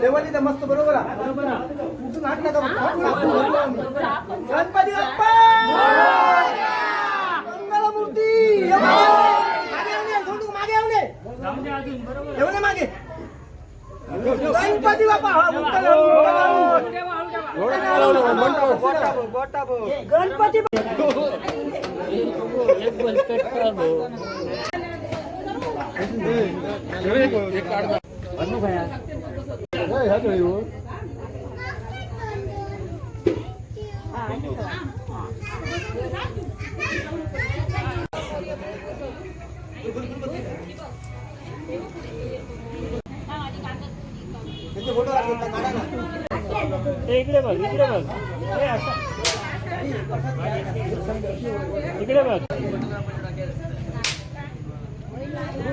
लेवली तर मस्त बरोबर गणपती बाप्पा मंगलमूर्ती मागे येऊ मागे गणपती बाप्पा गणपती इकडे बघ इकडे बघ हे असं. इकडे बघ Gracias.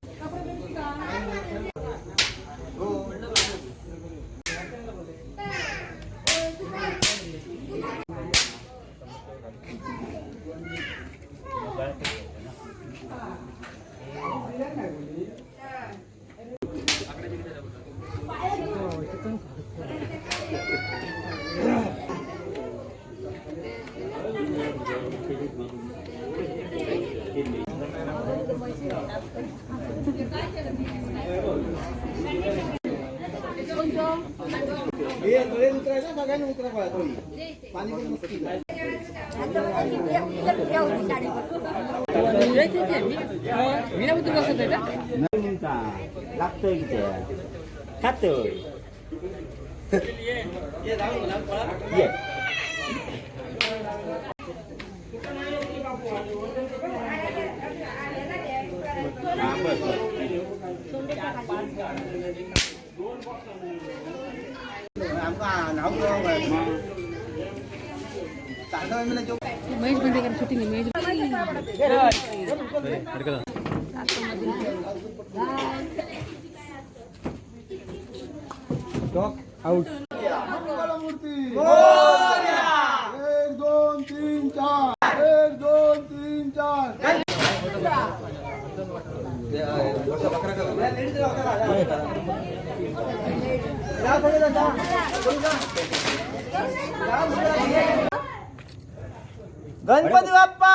위나부터 가서 되나? 남인다 낙덕이제 가뜩 예 아, 뭐, 뭐. तांदळा मिळाला जो- महेश बंदेकर शूटिंग महेश मंगलमूर्ती. एक दोन तीन चार एक दोन तीन चार गणपती बाप्पा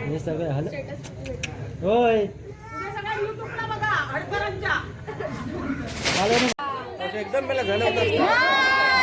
हे सगळं हल होय एकदम मला झालं होतं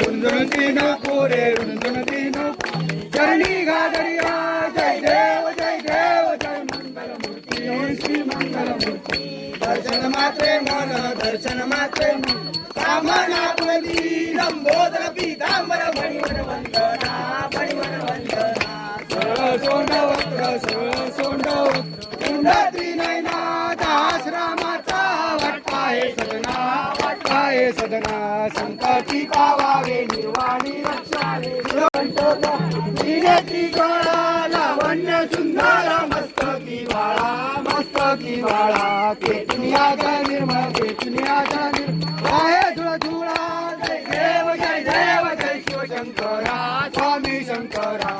रुंजुणती नको रे रुंजुणती नको चरणी गादरिया जय देव जय देव जय मंगल मूर्ती दर्शन मात्रे मन दर्शन मात्रे मन। कामना आपली लंबोदर पीतांबर सदना संताची पावावे निर्वाणी रक्षावे. श्रीनेत्री गळा लावण्य सुंदर मस्तकी बाळा मस्तकी बाळा. केतनियाचा निर्मळ केतनियाचा निर्मळ. आहे धुळा धुळा जय देव जय देव जय शिवशंकरा. स्वामी शंकरा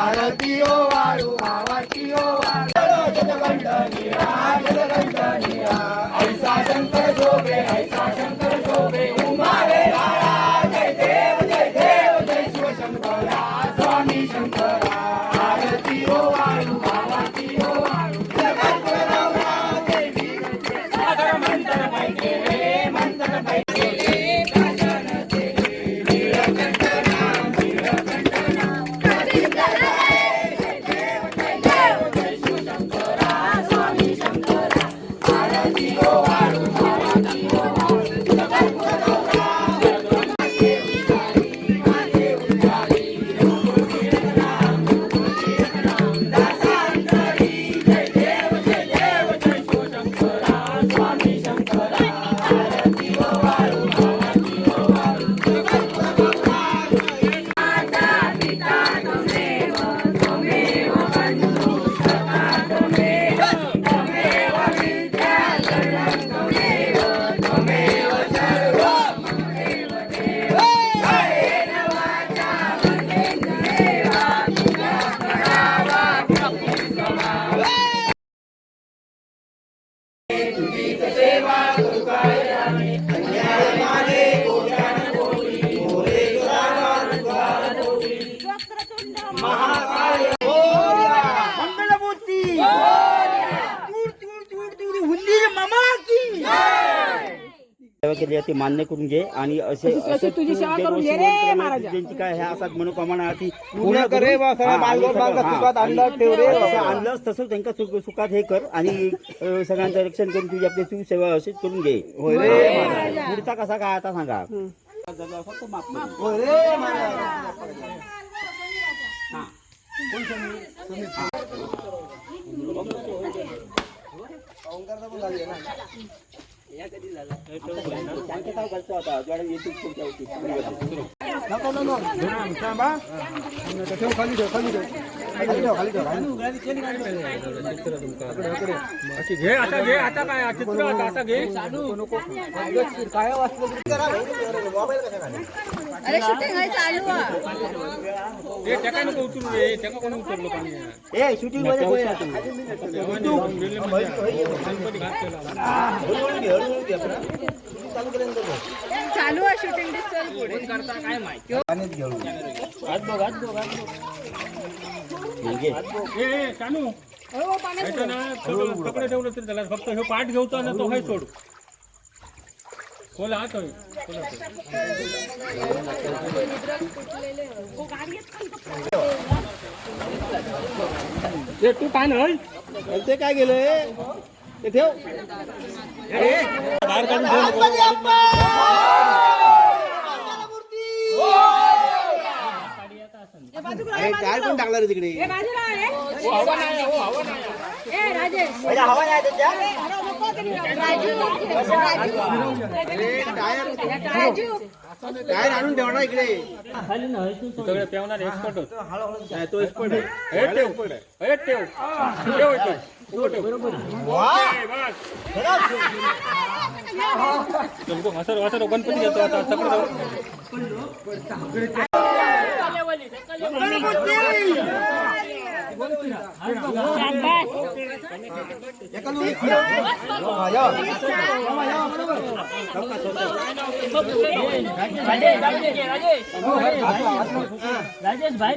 आरती ओ वाळू आरती ओ वाळू जगदंडनिया जगदंडनिया ऐसा शंकर जोगे ऐसा सेवा केली आहे ती मान्य करून घे आणि असे असे तुझी सेवा करून घे रे ज्यांची काय ह्या असतात मनोकामना ती पूर्ण कर हा, आणि सगळं, हा, सुखात आणि आणलं ठेव रे. जसं आणलंस तसं त्यांना सुख सुखात हे कर आणि अ, सगळ्यांचं रक्षण करून तुझी आपली तू सेवा अशीच करून घे. होय रे. पुढचा कसा काय आता सांगा. माफ. होय रे. ठेव खाली ठेव खाली ठेव खाली ठेव खाली घे आता घे आता काय? चित्र आता असा घे काय वाचलं मोबाईल कशा अरे शूटिंग आहे चालू आहे हे त्या काय नको उचलू रे त्या कोणी उचललो पाणी ए शूटिंगमध्ये आपलं. चालू बघ. आहे शूटिंग चल पुढे पाण्यात घेऊ हे घे. ए ए, शानू याचं ना थोडं कपडे ठेवलं तरी त्याला फक्त हे पाठ घेऊचा ना तो काही सोड खोला खोला हात. ते तू काय नाही ते काय गेलं ते ठेव. बाहेर काढून ठेव नको. अरे काय पण टाकला रे तिकडे हो, हवा नाही हो हवा नाही पहिला हवा नाही त्याच्यात राजू टायर आणून ठेवा ना इकडे सगळे पेवणार एक्सपर्ट होत नाही, तो एक्सपर्ट आहे हे ठेव हे ठेव ठेव इथं. उभं ठेव. ओके, बस. तुमको हसर हसर गणपती घेतो आता सगळं जाऊ. રાજેશભાઈ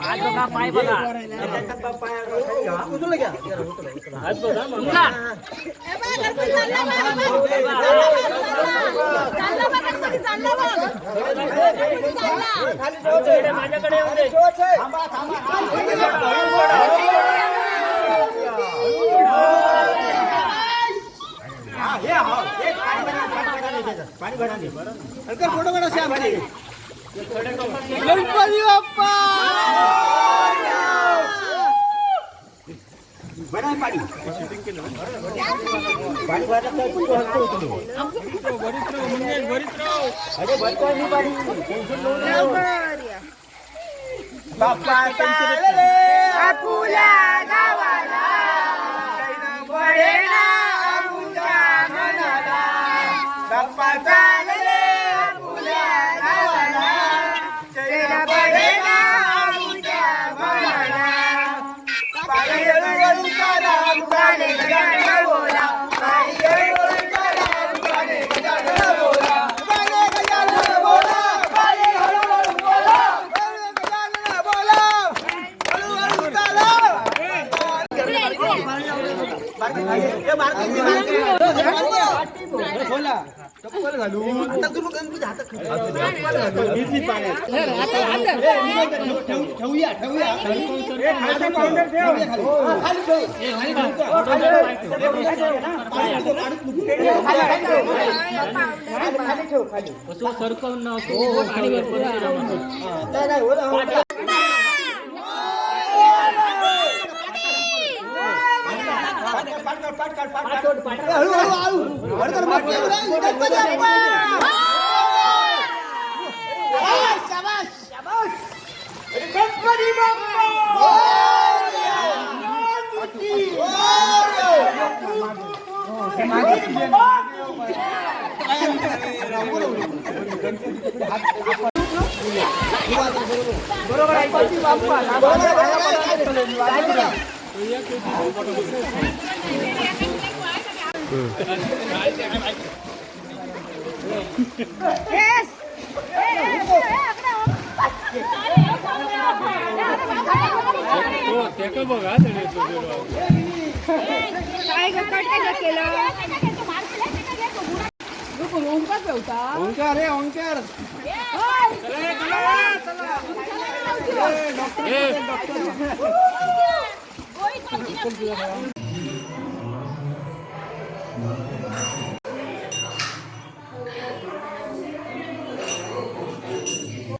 आज बघा माझ्याकडे गणपती बाप्पा बाप्पा आपुल्या गावाला. Bye. घालू आता तू गणपती हातात ठेवूया ठेवूया सरकवून बरोबर आहे बापू ओंकार रे ओंकार डॉक्टर डॉक्टर